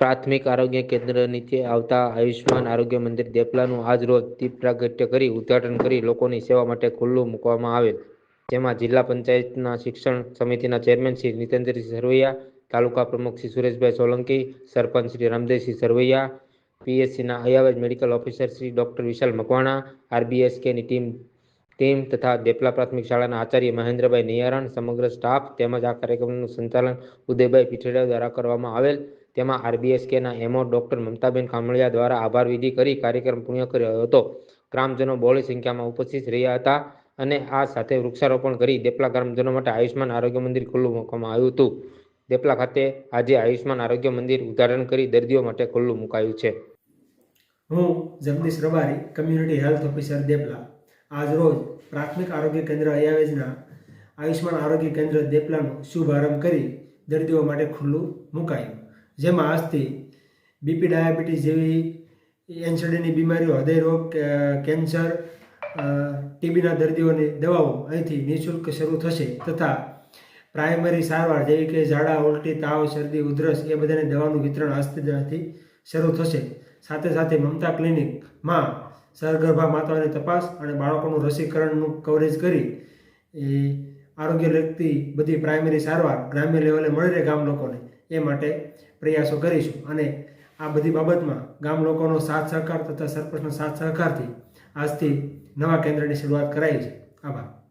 પ્રાથમિક આરોગ્ય કેન્દ્ર નીચે આવતા આયુષ્માન આરોગ્ય મંદિર દેપલાનું આજ રોજ દીપ પ્રાગટ્ય કરી ઉદ્ઘાટન કરી લોકોની સેવા માટે ખુલ્લું મૂકવામાં આવેલ, જેમાં જિલ્લા પંચાયતના શિક્ષણ સમિતિના ચેરમેન શ્રી નિતેન્દ્રસિંહ સરવૈયા, તાલુકા પ્રમુખ શ્રી સુરેશભાઈ સોલંકી, સરપંચ શ્રી રામદેવસિંહ સરવૈયા, પીએચસીના અયાવજ medical officer Shri doctor Vishal Makwana, આરબીએસકેની team team તથા દેપલા પ્રાથમિક શાળાના આચાર્ય મહેન્દ્રભાઈ નિયારણ, સમગ્ર સ્ટાફ તેમજ આ કાર્યક્રમનું સંચાલન ઉદયભાઈ પીઠડા દ્વારા કરવામાં આવેલ તેમાં આરબીએસકેના એમઓ ડોક્ટર મમતાબેન કામળિયા દ્વારા આભાર વિધિ કરી કાર્યક્રમ પૂર્ણ કર્યો હતો. ગ્રામજનો બહોળી સંખ્યામાં ઉપસ્થિત રહ્યા હતા અને આ સાથે વૃક્ષારોપણ કરી દેપલા ગ્રામજનો માટે આયુષ્માન આરોગ્ય મંદિર ખુલ્લું મૂકવામાં આવ્યું હતું. દેપલા ખાતે આજે આયુષ્માન આરોગ્ય મંદિર ઉદ્ઘાટન કરી દર્દીઓ માટે ખુલ્લું મુકાયું છે. હું Jagdish Rabari community health officer Depla. આજ રોજ પ્રાથમિક આરોગ્ય કેન્દ્ર અયાવેજના આયુષ્માન આરોગ્ય કેન્દ્ર દેપલાનો શુભારંભ કરી દર્દીઓ માટે ખુલ્લું મુકાયું. જેમાં આજથી બીપી ડાયાબિટીસ જેવી એનસીડીની બીમારીઓ હૃદયરોગ કેન્સર ટીબીના દર્દીઓની દવાઓ અહીંથી નિઃશુલ્ક શરૂ થશે તથા પ્રાઇમરી સારવાર જેવી કે ઝાડા, ઉલટી, તાવ, શરદી, ઉધરસ એ બધાની દવાનું વિતરણ આજથી શરૂ થશે. સાથે સાથે મમતા ક્લિનિકમાં સરગર્ભા માતાઓની તપાસ અને બાળકોનું રસીકરણનું કવરેજ કરી એ આરોગ્ય લગતી બધી પ્રાઇમરી સારવાર ગ્રામ્ય લેવલે મળી રહે ગામ લોકોને એ માટે પ્રયાસો કરીશું. અને આ બધી બાબતમાં ગામ લોકોનો સાથ સહકાર તથા સરપંચનો સાથ સહકારથી આજથી નવા કેન્દ્રની શરૂઆત કરાઈ છે. આભાર.